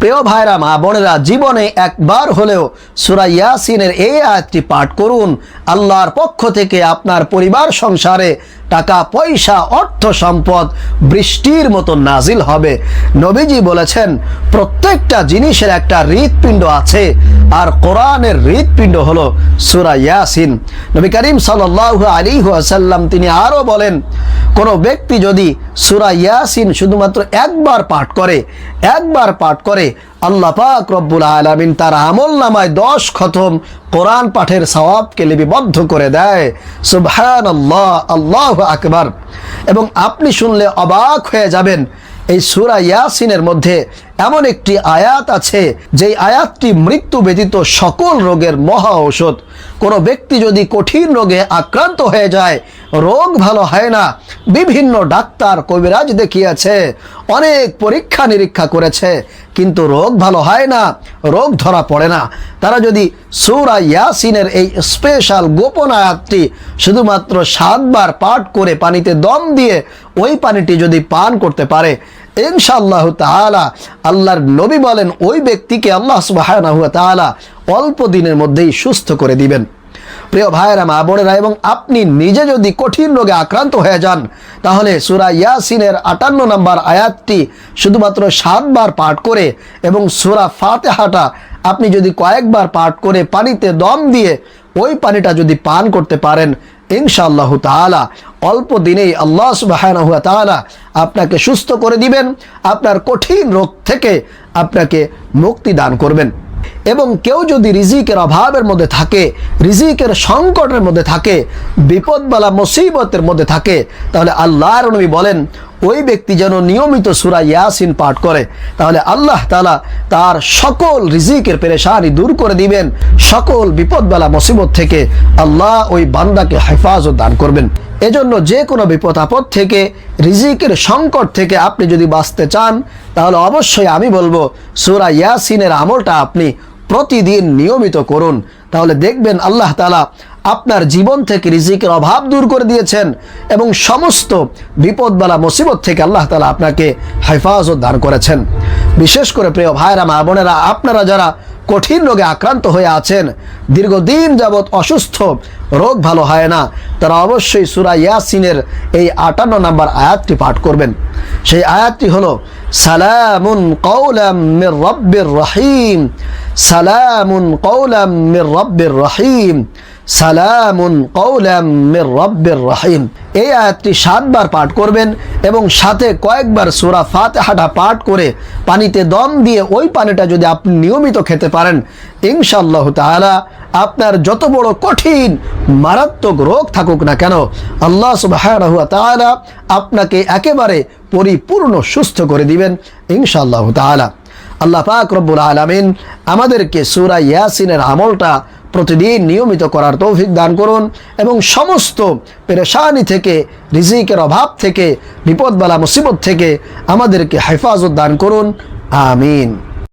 প্রিয় ভাইরা, মা বোনেরা, জীবনে একবার হলেও সুরা ইয়াসিনের এই আয়াতটি পাঠ করুন। আল্লাহর পক্ষ থেকে আপনার পরিবার সংসারে টাকা, পয়সা, অর্থ সম্পদ বৃষ্টির মতো নাজিল হবে। নবীজি বলেছেন, প্রত্যেকটা জিনিসের একটা হৃৎপিণ্ড আছে, আর কোরআনের হৃৎপিণ্ড হলো সুরা ইয়াসিন। নবী করিম সাল্লাল্লাহু আলাইহি ওয়াসাল্লাম তিনি আরও বলেন, কোনো ব্যক্তি যদি সুরা ইয়াসিন শুধুমাত্র একবার পাঠ করে, একবার পাঠ করে আল্লাহ পাক রব্বুল আলামিন তার আমল নামায় দশ খতম কোরআন পাঠের সওয়াবকে লিপিবদ্ধ করে দেয়। সুবহান আল্লাহ আল্লাহ আকবার। এবং আপনি শুনলে অবাক হয়ে যাবেন, এই সুরা ইয়াসিনের মধ্যে এমন একটি আয়াত আছে, যেই আয়াতটি মৃত্যু ব্যতীত সকল রোগের মহা ঔষধ। কোনো ব্যক্তি যদি কঠিন রোগে আক্রান্ত হয়ে যায় রোগ ভালো হয় না। বিভিন্ন ডাক্তার, কবিরাজ দেখিয়েছে, অনেক পরীক্ষা নিরীক্ষা করেছে, কিন্তু রোগ ভালো হয় না, রোগ ধরা পড়ে না। তারা যদি সৌরা ইয়াসিনের এই স্পেশাল গোপন আয়াতটি শুধুমাত্র সাতবার পাঠ করে পানিতে দম দিয়ে ওই পানিটি যদি পান করতে পারে, ইনশাআল্লাহ তাআলা আল্লাহর নবী বলেন, ওই ব্যক্তিকে আল্লাহ তাআলা অল্প দিনের মধ্যেই সুস্থ করে দিবেন। প্রিয় ভাইয়েরা, মা বোনেরা, এবং আপনি নিজে যদি কঠিন রোগে আক্রান্ত হয়ে যান, তাহলে সুরা ইয়াসিনের আটান্ন নম্বর আয়াতটি শুধুমাত্র সাতবার পাঠ করে এবং সুরা ফাতেহাটা আপনি যদি কয়েকবার পাঠ করে পানিতে দম দিয়ে ওই পানিটা যদি পান করতে পারেন, ইনশাআল্লাহ তাআলা অল্প দিনেই আল্লাহ সুবহানাহু ওয়া তাআলা আপনাকে সুস্থ করে দিবেন, আপনার কঠিন রোগ থেকে আপনাকে মুক্তি দান করবেন। এবং কেউ যদি রিজিকের অভাবের মধ্যে থাকে, রিজিকের সংকটের মধ্যে থাকে বিপদ বিপদবালা, মুসিবতের মধ্যে থাকে, তাহলে আল্লাহর নবী বলেন ওই ব্যক্তি যেন নিয়মিত সুরা ইয়াসিন পাঠ করে, তাহলে আল্লাহ তালা তার সকল রিজিকের পেরেশানি দূর করে দিবেন, সকল বিপদবেলা মুসিবত থেকে আল্লাহ ওই বান্দাকে হেফাজত দান করবেন। এজন্য যে কোনো বিপদ আপদ থেকে, রিজিকের সংকট থেকে আপনি যদি বাঁচতে চান, তাহলে অবশ্যই আমি বলব, সুরা ইয়াসিনের আমলটা আপনি প্রতিদিন নিয়মিত করুন। তাহলে দেখবেন আল্লাহ তালা আপনার জীবন থেকে রিজিকের অভাব দূর করে দিয়েছেন এবং সমস্ত বিপদবালা মুসিবত থেকে আল্লাহ তালা আপনাকে হেফাজত দান করেছেন। বিশেষ করে প্রিয় ভাইরা মা বোনেরা, আপনারা যারা কঠিন রোগে আক্রান্ত হয়ে আছেন, দীর্ঘদিন যাবৎ অসুস্থ, রোগ ভালো হয় না, তারা অবশ্যই সুরা ইয়াসিনের এই আটান্ন নম্বর আয়াতটি পাঠ করবেন। সেই আয়াতটি হলো, সালামুন কৌলাম মির রব্বির রহিম, সালামুন কৌলাম মির রব্বির রহিম। সালামুন কৌলাম মির রব্বির রহিম। এই আয়াতটি সাতবার পাঠ করবেন এবং সাথে কয়েকবার সুরা ফাতেহাটা পাঠ করে পানিতে দম দিয়ে ওই পানিটা যদি আপনি নিয়মিত খেতে পারেন, ইনশাআল্লাহ তাআলা আপনার যত বড় কঠিন, মারাত্মক রোগ থাকুক না কেন, আল্লাহ তাআলা আপনাকে একেবারে পরিপূর্ণ সুস্থ করে দিবেন, ইনশাআল্লাহ তাআলা। আল্লাহ পাক রব্বুল আলামিন আমাদেরকে সূরা ইয়াসিনের আমলটা প্রতিদিন নিয়মিত করার তৌফিক দান করুন এবং সমস্ত পেরেশানি থেকে, রিজিকের অভাব থেকে, বিপদবালা, মুসিবত থেকে আমাদেরকে হেফাজত দান করুন। আমিন।